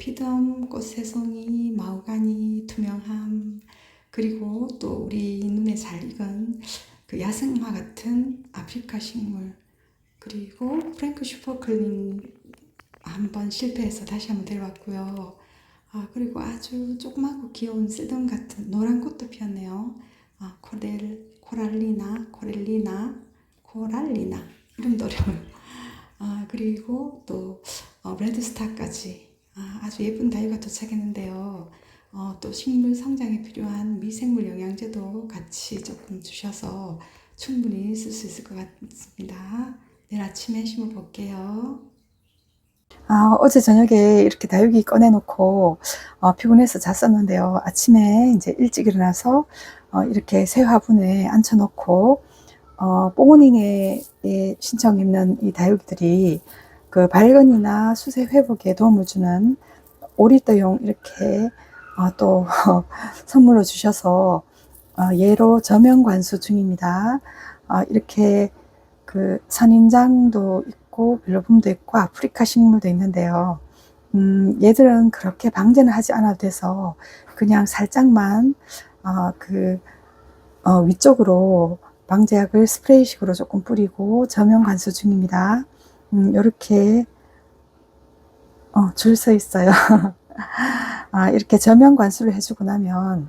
림피덤, 꽃새송이, 마우가니, 투명함, 그리고 또 우리 눈에 잘 익은 그 야생화 같은 아프리카 식물, 그리고 프랭크 슈퍼클린 한번 실패해서 다시 한번 데려왔고요. 아, 그리고 아주 조그맣고 귀여운 쓸덤 같은 노란 꽃도 피었네요. 아, 코렐, 코랄리나, 코렐리나, 코랄리나. 이름도 어려워요. 아, 그리고 또 어, 레드스타까지 아, 아주 예쁜 다육가 도착했는데요. 어, 또 식물 성장에 필요한 미생물 영양제도 같이 조금 주셔서 충분히 쓸 수 있을 것 같습니다. 내일 아침에 심어 볼게요. 아, 어제 저녁에 이렇게 다육이 꺼내놓고 어, 피곤해서 잤었는데요. 아침에 이제 일찍 일어나서 어, 이렇게 새 화분에 앉혀놓고 어, 뽕오닝에 신청 있는 이 다육이들이 그 발근이나 수세 회복에 도움을 주는 오리떠용 이렇게 어, 또 선물로 주셔서 어, 얘로 저명 관수 중입니다. 어, 이렇게 그 선인장도 있고 별로품도 있고 아프리카 식물도 있는데요. 음, 얘들은 그렇게 방제는 하지 않아도 돼서 그냥 살짝만 어, 그 어, 위쪽으로 방제약을 스프레이식으로 조금 뿌리고 저명 관수 중입니다. 음, 이렇게 어, 줄 서 있어요. 아, 이렇게 저명 관수를 해주고 나면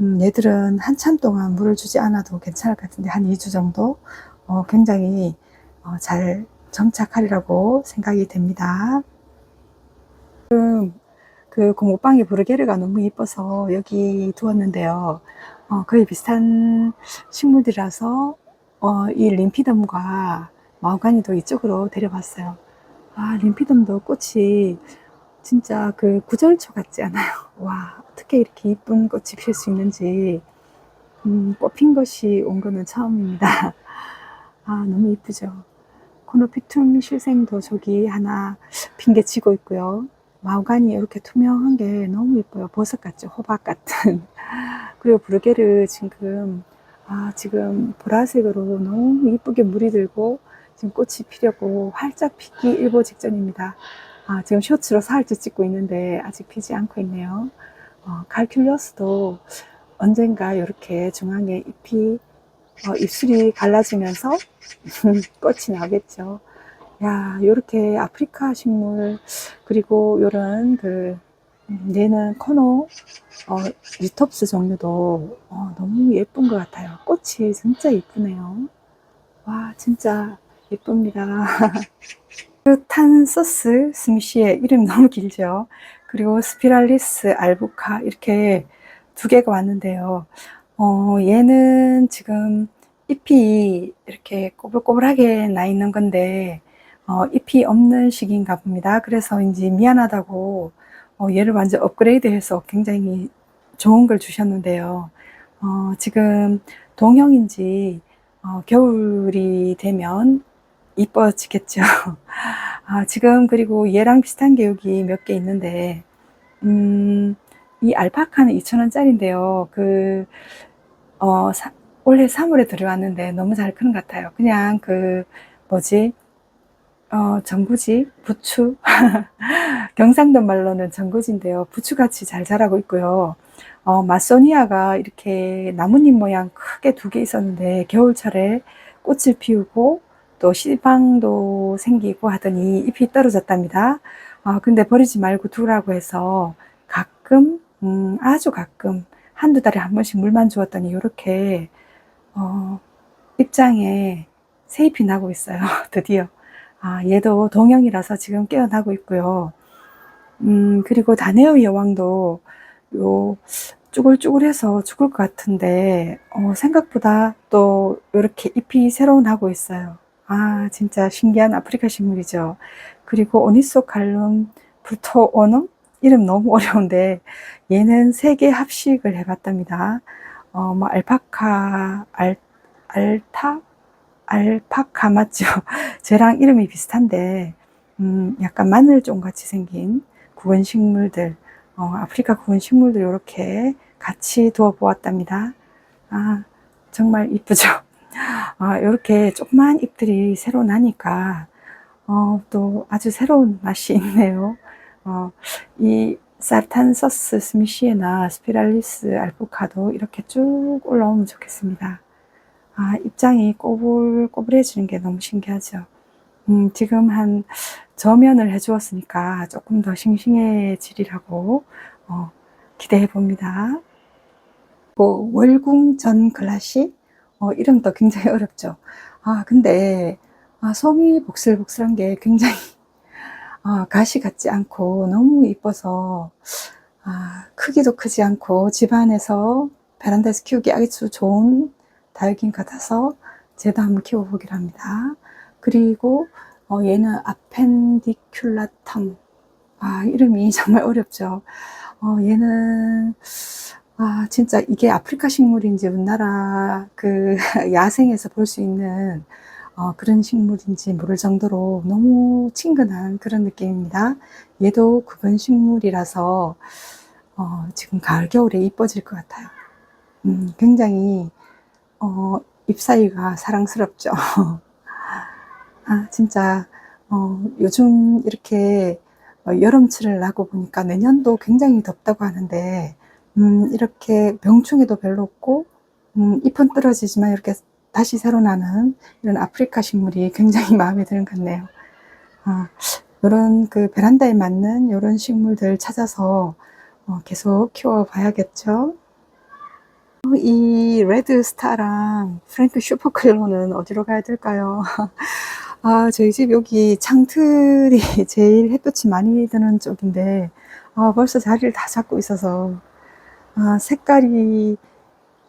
음, 얘들은 한참 동안 물을 주지 않아도 괜찮을 것 같은데 한 2주 정도 어, 굉장히 어, 잘 정착하리라고 생각이 됩니다. 지금 그 고목방이 부르게르가 너무 이뻐서 여기 두었는데요. 어, 거의 비슷한 식물들이라서 어, 이 림피덤과 마우가니도 이쪽으로 데려봤어요. 아, 림피덤도 꽃이 진짜 그 구절초 같지 않아요? 와, 어떻게 이렇게 이쁜 꽃이 필 수 있는지 음, 꽃핀 것이 온 거는 처음입니다. 아, 너무 이쁘죠? 코노피툼 실생도 저기 하나 핑계치고 있고요. 마우간이 이렇게 투명한 게 너무 예뻐요. 버섯 같죠? 호박 같은. 그리고 부르게르 지금, 아, 지금 보라색으로 너무 이쁘게 물이 들고 지금 꽃이 피려고 활짝 피기 일보 직전입니다. 아, 지금 쇼츠로 사흘째 찍고 있는데 아직 피지 않고 있네요. 어, 칼큘러스도 언젠가 이렇게 중앙에 잎이 어, 입술이 갈라지면서 꽃이 나겠죠. 야, 요렇게 아프리카 식물, 그리고 요런 그, 음, 얘는 코노, 어, 리톱스 종류도, 어, 너무 예쁜 것 같아요. 꽃이 진짜 예쁘네요. 와, 진짜 예쁩니다. 탄소스 스미시의 이름 너무 길죠. 그리고 스피랄리스 알부카, 이렇게 두 개가 왔는데요. 어, 얘는 지금 잎이 이렇게 꼬불꼬불하게 나 있는 건데, 어, 잎이 없는 시기인가 봅니다. 그래서 이제 미안하다고 어, 얘를 완전 업그레이드 해서 굉장히 좋은 걸 주셨는데요. 어, 지금 동형인지 어, 겨울이 되면 이뻐지겠죠. 아, 지금 그리고 얘랑 비슷한 게 여기 몇 개 있는데, 음, 이 알파카는 2,000원짜리인데요. 그, 어, 사, 올해 3월에 들어왔는데 너무 잘 크는 것 같아요. 그냥 그, 뭐지, 어, 전구지, 부추. 경상도 말로는 전구지인데요. 부추같이 잘 자라고 있고요. 어, 마소니아가 이렇게 나뭇잎 모양 크게 두 개 있었는데, 겨울철에 꽃을 피우고, 또 시방도 생기고 하더니 잎이 떨어졌답니다. 어, 근데 버리지 말고 두라고 해서 가끔, 음, 아주 가끔, 한두 달에 한 번씩 물만 주었더니 이렇게, 어, 입장에 새잎이 나고 있어요. 드디어. 아, 얘도 동형이라서 지금 깨어나고 있고요. 음, 그리고 다네의 여왕도 요 쭈글쭈글해서 죽을 것 같은데 어, 생각보다 또 이렇게 잎이 새로 나고 있어요. 아, 진짜 신기한 아프리카 식물이죠. 그리고 오니소칼룸 불토오눔 이름 너무 어려운데 얘는 세 개 합식을 해봤답니다. 어, 뭐 알파카, 알, 알타, 알파카 맞죠? 쟤랑 이름이 비슷한데 음, 약간 마늘종 같이 생긴 구근 식물들, 어, 아프리카 구근 식물들 이렇게 같이 두어 보았답니다. 아, 정말 이쁘죠? 아, 이렇게 조그만 잎들이 새로 나니까 어, 또 아주 새로운 맛이 있네요. 어, 이 사탄서스 스미시에나 스피랄리스 알프카도 이렇게 쭉 올라오면 좋겠습니다. 아, 입장이 꼬불꼬불해지는 게 너무 신기하죠. 음, 지금 한 저면을 해주었으니까 조금 더 싱싱해지리라고 어, 기대해 봅니다. 뭐 월궁 전 글라시 어, 이름도 굉장히 어렵죠. 아 근데 아, 솜이 복슬복슬한 게 굉장히 아, 가시 같지 않고 너무 이뻐서 아, 크기도 크지 않고 집안에서 베란다에서 키우기 아주 좋은 다육인 같아서 제도 한번 키워보기로 합니다. 그리고 어, 얘는 아펜디큘라텀 아 이름이 정말 어렵죠. 어, 얘는 아 진짜 이게 아프리카 식물인지 우리나라 그 야생에서 볼 수 있는 어, 그런 식물인지 모를 정도로 너무 친근한 그런 느낌입니다. 얘도 구근 식물이라서 어, 지금 가을 겨울에 이뻐질 것 같아요. 음, 굉장히 어, 잎사귀가 사랑스럽죠. 아 진짜 어, 요즘 이렇게 어, 여름철을 나고 보니까 내년도 굉장히 덥다고 하는데 음, 이렇게 병충해도 별로 없고 음, 잎은 떨어지지만 이렇게 다시 새로 나는 이런 아프리카 식물이 굉장히 마음에 드는 것 같네요. 아, 이런 그 베란다에 맞는 이런 식물들 찾아서 어, 계속 키워봐야겠죠. 어, 이 레드 스타랑 프랭크 슈퍼클로는 어디로 가야 될까요? 아, 저희 집 여기 창틀이 제일 햇볕이 많이 드는 쪽인데, 아, 벌써 자리를 다 잡고 있어서, 아, 색깔이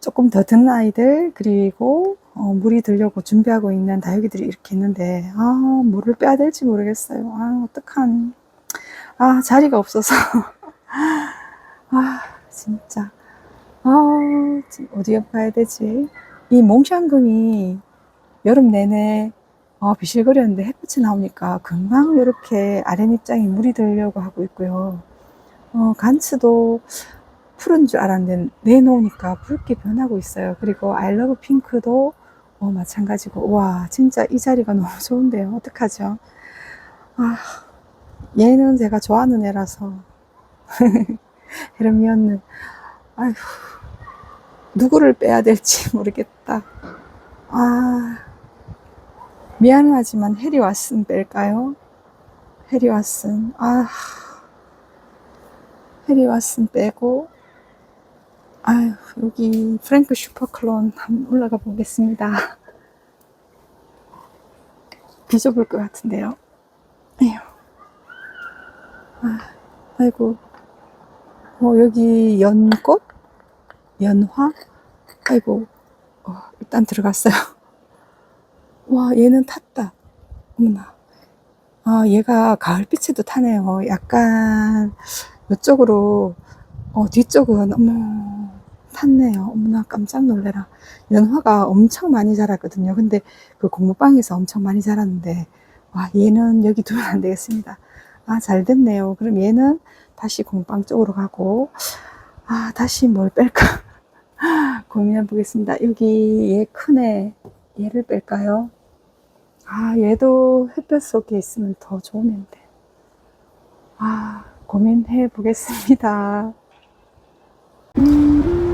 조금 더 든 아이들, 그리고 어, 물이 들려고 준비하고 있는 다육이들이 이렇게 있는데, 아, 뭐를 빼야 될지 모르겠어요. 아, 어떡하니. 아, 자리가 없어서. 아, 진짜. 아, 어디에 가야 되지? 이 몽샹금이 여름 내내 어, 비실거렸는데 햇빛이 나오니까 금방 이렇게 아랫입장에 물이 들려고 하고 있고요. 어, 간츠도 푸른 줄 알았는데 내놓으니까 붉게 변하고 있어요. 그리고 아이러브 핑크도 어, 마찬가지고 와 진짜 이 자리가 너무 좋은데요. 어떡하죠? 아 얘는 제가 좋아하는 애라서 헤르미온는 아휴 누구를 빼야 될지 모르겠다. 아 미안하지만 해리 왓슨 뺄까요? 해리 왓슨 아 해리 왓슨 빼고 아유 여기 프랭크 슈퍼클론 한번 올라가 보겠습니다. 비좁을 것 같은데요. 에휴. 아, 아이고. 어, 여기 연꽃? 연화? 아이고. 어, 일단 들어갔어요. 와, 얘는 탔다. 어머나. 아, 얘가 가을빛에도 타네요. 약간, 이쪽으로, 어, 뒤쪽은, 어머, 탔네요. 어머나, 깜짝 놀래라. 연화가 엄청 많이 자랐거든요. 근데 그 공무방에서 엄청 많이 자랐는데, 와, 얘는 여기 두면 안 되겠습니다. 아, 잘 됐네요. 그럼 얘는 다시 공방 쪽으로 가고, 아, 다시 뭘 뺄까? 고민해 보겠습니다. 여기 얘 크네. 얘를 뺄까요? 아, 얘도 햇볕 속에 있으면 더 좋은데. 아, 고민해 보겠습니다. 음.